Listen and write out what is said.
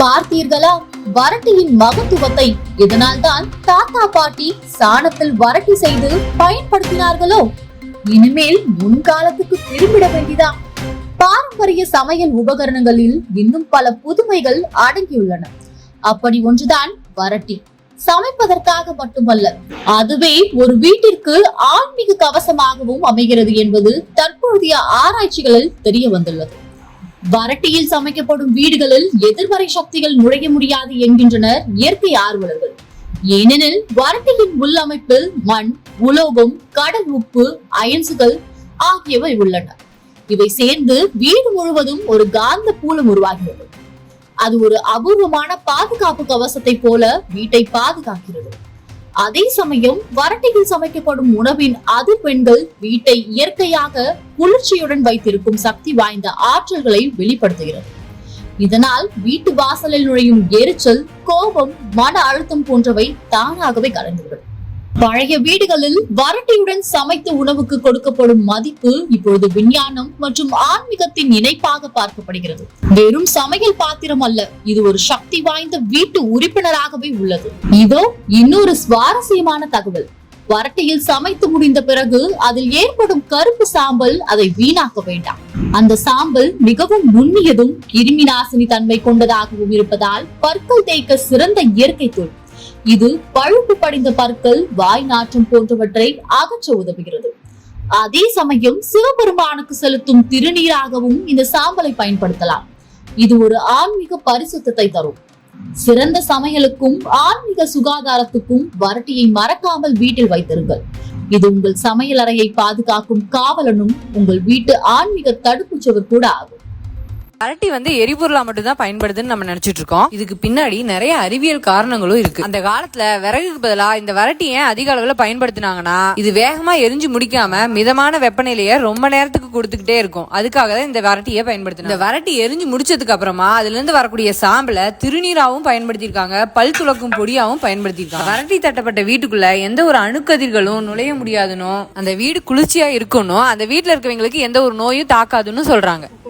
பார்த்தீர்களா? வரட்டியின் மகத்துவத்தை. இதனால்தான் தாத்தா பாட்டி சாணத்தில் வரட்டி செய்து பயன்படுத்தினார்களோ? இனிமேல் முன்காலத்துக்கு திரும்பிட வேண்டியதா பாரம்பரிய சமையல் உபகரணங்களில் இன்னும் பல புதுமைகள் அடங்கியுள்ளன. அப்படி ஒன்றுதான் வரட்டி. சமைப்பதற்காக மட்டுமல்ல அதுவே ஒரு வீட்டிற்கு ஆன்மீக கவசமாகவும் அமைகிறது என்பது தற்போதைய ஆராய்ச்சிகளில் தெரிய வந்துள்ளது. வரட்டியில் சமைக்கப்படும் வீடுகளில் எதிர்மறை சக்திகள் நுழைய முடியாது என்கின்றனர் இயற்கை ஆர்வலர்கள். ஏனெனில் வரட்டியின் உள்ளமைப்பில் மண் உலோகம் கடல் உப்பு அயன்சுகள் ஆகியவை உள்ளன. இவை சேர்ந்து வீடு முழுவதும் ஒரு காந்த பூலம் உருவாகிறது. அது ஒரு அபூர்வமான பாதுகாப்பு கவசத்தை போல வீட்டை பாதுகாக்கிறது. அதே சமயம் வரட்டியில் சமைக்கப்படும் உணவின் அதிர்வெண்கள் வீட்டை இயற்கையாக குளிர்ச்சியுடன் வைத்திருக்கும் சக்தி வாய்ந்த ஆற்றல்களை வெளிப்படுத்துகிறது. இதனால் வீட்டு வாசலில் நுழையும் எரிச்சல் கோபம் மன அழுத்தம் போன்றவை தானாகவே கலந்துவிடும். பழைய வீடுகளில் வரட்டியுடன் சமைத்த உணவுக்கு கொடுக்கப்படும் மதிப்பு இப்பொழுது விஞ்ஞானம் மற்றும் ஆன்மீகத்தின் இணைப்பாக பார்க்கப்படுகிறது. வெறும் சமையல் பாத்திரம் அல்ல இது ஒரு சக்தி வாய்ந்த வீட்டு உறுப்பினராகவே உள்ளது. இதோ இன்னொரு சுவாரஸ்யமான தகவல். வரட்டியில் சமைத்து முடிந்த பிறகு அதில் ஏற்படும் கருப்பு சாம்பல் அதை வீணாக்க வேண்டாம். அந்த சாம்பல் மிகவும் நுண்ணியதும் கிருமி நாசினி தன்மை கொண்டதாகவும் இருப்பதால் பற்கள் தேய்க்க சிறந்த இயற்கை தொழில். இது பழுப்பு படிந்த பற்கள் வாய் நாற்றம் போன்றவற்றை அகற்ற உதவுகிறது. அதே சமயம் சிவபெருமானுக்கு செலுத்தும் திருநீராகவும் இந்த சாம்பலை பயன்படுத்தலாம். இது ஒரு ஆன்மீக பரிசுத்தத்தை தரும். சிறந்த சமையலுக்கும் ஆன்மீக சுகாதாரத்துக்கும் வரட்டியை மறக்காமல் வீட்டில் வைத்திருங்கள். இது உங்கள் சமையல் அறையை பாதுகாக்கும் காவலனும் உங்கள் வீட்டு ஆன்மீக தடுப்புச் சுவர் கூட ஆகும். அரட்டி வந்து எரிபொருளா மட்டும் தான் பயன்படுதுன்னு நம்ம நினைச்சிட்டு இருக்கோம். இதுக்கு பின்னாடி நிறைய அறிவியல் காரணங்களும் இருக்கு. அந்த காலத்துல விறகுக்கு பதிலா இந்த வரட்டி ஏன் அதிக அளவுல பயன்படுத்தினாங்கன்னா இது வேகமா எரிஞ்சு முடிக்காம மிதமான வெப்பநிலைய ரொம்ப நேரத்துக்கு கொடுத்துக்கிட்டே இருக்கும். அதுக்காக தான் இந்த வரட்டியை பயன்படுத்தணும் இந்த வரட்டி எரிஞ்சு முடிச்சதுக்கு அப்புறமா அதுல இருந்து வரக்கூடிய சாம்பலை திருநீராவும் பயன்படுத்தியிருக்காங்க பல் துளக்கும் பொடியாவும் பயன்படுத்தியிருக்காங்க. வரட்டி தட்டப்பட்ட வீட்டுக்குள்ள எந்த ஒரு அணுக்கதிர்களும் நுழைய முடியாதுன்னு அந்த வீடு குளிர்ச்சியா இருக்கணும் அந்த வீட்டுல இருக்கவங்களுக்கு எந்த ஒரு நோயும் தாக்காதுன்னு சொல்றாங்க.